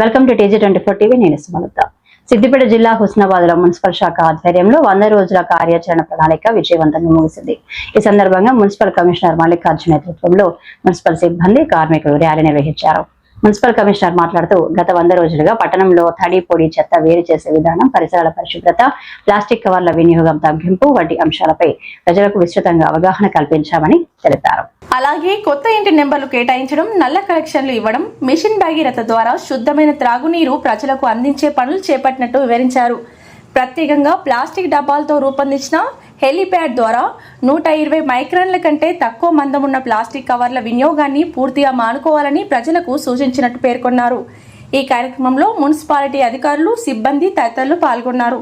Welcome to TG twenty four TV నేను సుమలత. సిద్దిపేట జిల్లా హుస్నాబాద్లో municipal శాఖ ఆధ్వర్యంలో వంద రోజుల కార్యాచరణ ప్రణాళిక విజయవంతంగా ముగిసింది. ఈ సందర్భంగా మున్సిపల్ కమిషనర్ మల్లికార్జున నేతృత్వంలో మున్సిపల్ సిబ్బంది కార్మికులు ర్యాలీ నిర్వహించారు. మున్సిపల్ కమిషనర్ మాట్లాడుతూ గత వంద రోజులుగా పట్టణంలో తడి పొడి చెత్త వేరు చేసే విధానం పరిసరాల పరిశుభ్రత ప్లాస్టిక్ కవర్ల వినియోగం తగ్గింపు వంటి అంశాలపై ప్రజలకు విస్తృతంగా అవగాహన కల్పించామని తెలిపారు. అలాగే కొత్త ఇంటి నెంబర్లు కేటాయించడం నల్ల కలెక్షన్లు ఇవ్వడం మిషన్ భగీరథ ద్వారా శుద్ధమైన త్రాగునీరు ప్రజలకు అందించే పనులు చేపట్టినట్టు వివరించారు. ప్రత్యేకంగా ప్లాస్టిక్ డబ్బాలతో రూపొందించిన హెలిప్యాడ్ ద్వారా నూట ఇరవై మైక్రాన్ల కంటే తక్కువ మందం ఉన్న ప్లాస్టిక్ కవర్ల వినియోగాన్ని పూర్తిగా మానుకోవాలని ప్రజలకు సూచించినట్టు పేర్కొన్నారు. ఈ కార్యక్రమంలో మున్సిపాలిటీ అధికారులు సిబ్బంది తదితరులు పాల్గొన్నారు.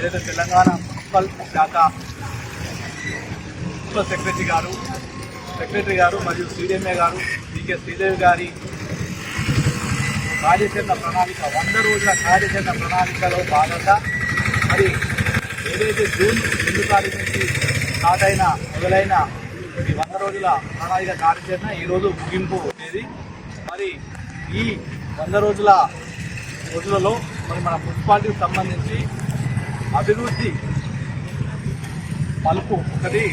ఏదైతే తెలంగాణ మున్సిపల్ శాఖ మున్సిపల్ సెక్రటరీ గారు సెక్రటరీ గారు మరియు సీడీఎంఏ గారు డికే శ్రీదేవి గారి కార్యాచరణ ప్రణాళిక వంద రోజుల కార్యాచరణ ప్రణాళికలో భాగంగా మరి ఏదైతే జూన్ రెండు తారీఖు నుంచి స్టార్ట్ అయిన మొదలైన ఈ వంద రోజుల ప్రణాళిక కార్యాచరణ ఈరోజు ముగింపు అనేది. మరి ఈ వంద రోజుల రోజులలో మరి మన మున్సిపాలిటీకి సంబంధించి అభివృద్ధి మలుపు ఒకటి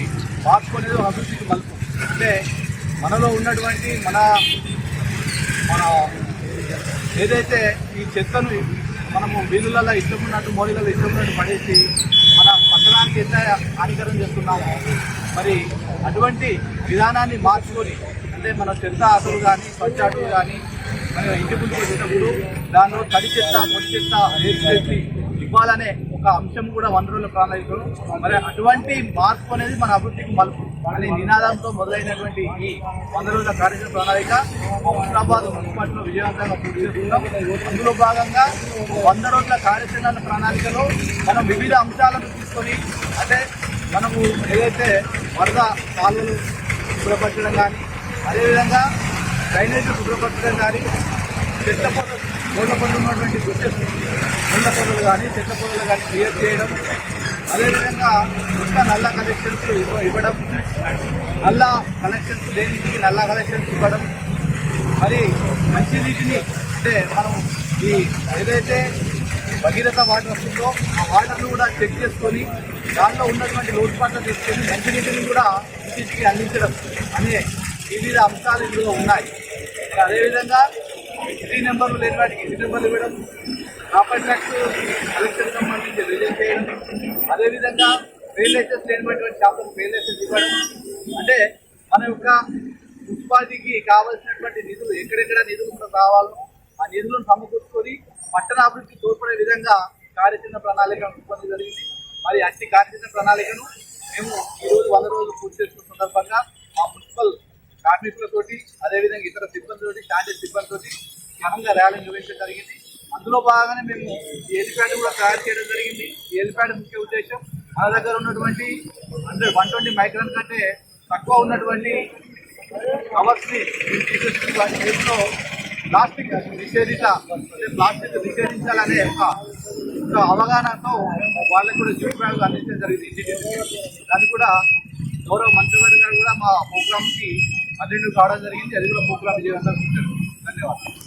మార్పు అనేది అభివృద్ధికి మలుపు అంటే మనలో ఉన్నటువంటి మన మన ఏదైతే ఈ చెత్తను మనము వీధులలో ఇష్టమున్నట్టు మోడీలలో ఇష్టమున్నట్టు పడేసి మన పట్టణానికి ఎంత హానికరం చేస్తున్నామో మరి అటువంటి విధానాన్ని మార్చుకొని అంటే మన చెత్త ఆటలు కానీ స్వచ్ఛ ఆటలు కానీ మన ఇంటి ముందు వచ్చినప్పుడు దానిలో తడి చెత్త పొడి చెత్త వేరు చేసి ఇవ్వాలనే ఒక అంశం కూడా వంద రోజుల ప్రణాళికలో మరి అటువంటి మార్పు అనేది మన అభివృద్ధికి మలుపు. అనే నినాదంతో మొదలైనటువంటి ఈ వంద రోజుల కార్యక్రమ ప్రణాళిక హుస్నాబాద్ మున్సిపాలిటీలో విజయవంతంగా పూర్తి చేస్తున్నాం అందులో భాగంగా వంద రోజుల కార్యాచరణ ప్రణాళికలో మనం వివిధ అంశాలను తీసుకొని అంటే మనము ఏదైతే వరద కాలువలు శుభ్రపరచడం కానీ అదేవిధంగా డ్రైనేజ్ శుభ్రపరచడం కానీ చెత్త పొదలు పనులు ఉన్నటువంటి గుర్తెస్ ముళ్ళ పొదలు కానీ చెత్త పొదలు కానీ క్లియర్ చేయడం అదేవిధంగా కొత్త నల్ల కలెక్షన్స్ ఇవ్వడం నల్ల కలెక్షన్స్ దేనికి నల్ల కలెక్షన్స్ ఇవ్వడం. మరి మంచినీటిని అంటే మనం ఈ ఏదైతే భగీరథ వాటర్ వస్తుందో ఆ వాటర్ను కూడా చెక్ చేసుకొని దానిలో ఉన్నటువంటి లోటుపాట్లు తీసుకొని మంచినీటిని కూడా ఇంటికి అందించడం అనే వివిధ అంశాలు ఇందులో ఉన్నాయి. అదేవిధంగా ఇంటి నెంబర్లు లేని వాటికి ఇంటి నెంబర్లు ఇవ్వడం ప్రాపర్ ట్యాక్స్ కలెక్షన్ సంబంధించి రిజెక్ట్ చేయడం. అదేవిధంగా ఫెయిల్ లైసెన్స్ లేనటువంటి షాపులకు ఫెయిల్ లైసెన్స్ ఇవ్వడం. అంటే మన యొక్క ఉపాధికి కావలసినటువంటి నిధులు ఎక్కడెక్కడ నిధులు రావాలో ఆ నిధులను సమకూర్చుకొని పట్టణాభివృద్ధి తోడ్పడే విధంగా కార్యచరణ ప్రణాళికను రూపొంది జరిగింది. మరి అట్టి కార్యచరణ ప్రణాళికను మేము ఈ రోజు వంద రోజులు పూర్తి చేసుకున్న సందర్భంగా మా మున్సిపల్ కార్మికులతోటి అదేవిధంగా ఇతర సిబ్బందితోటి స్టాండర్డ్ సిబ్బందితోటి ఘనంగా ర్యాలీ నిర్వహించడం జరిగింది. అందులో భాగంగానే మేము ఈ హెలిప్యాడ్ కూడా తయారు చేయడం జరిగింది. ఈ హెలిప్యాడ్ ముఖ్య ఉద్దేశం మన దగ్గర ఉన్నటువంటి అంటే వన్ ట్వంటీ మైక్రాన్ కంటే తక్కువ ఉన్నటువంటి కవర్స్ని ని ప్లాస్టిక్ నిషేధిత అంటే ప్లాస్టిక్ నిషేధించాలనే ఒక ఒక అవగాహనతో వాళ్ళకి కూడా జ్యూట్ బ్యాగ్ అందించడం జరిగింది. దాన్ని కూడా గౌరవ మంత్రివర్గ గారు కూడా మా ప్రోగ్రామ్కి అటెండ్ కావడం జరిగింది. అది కూడా ప్రోగ్రామ్ విజయవంతంగా ఉంచారు ధన్యవాదాలు.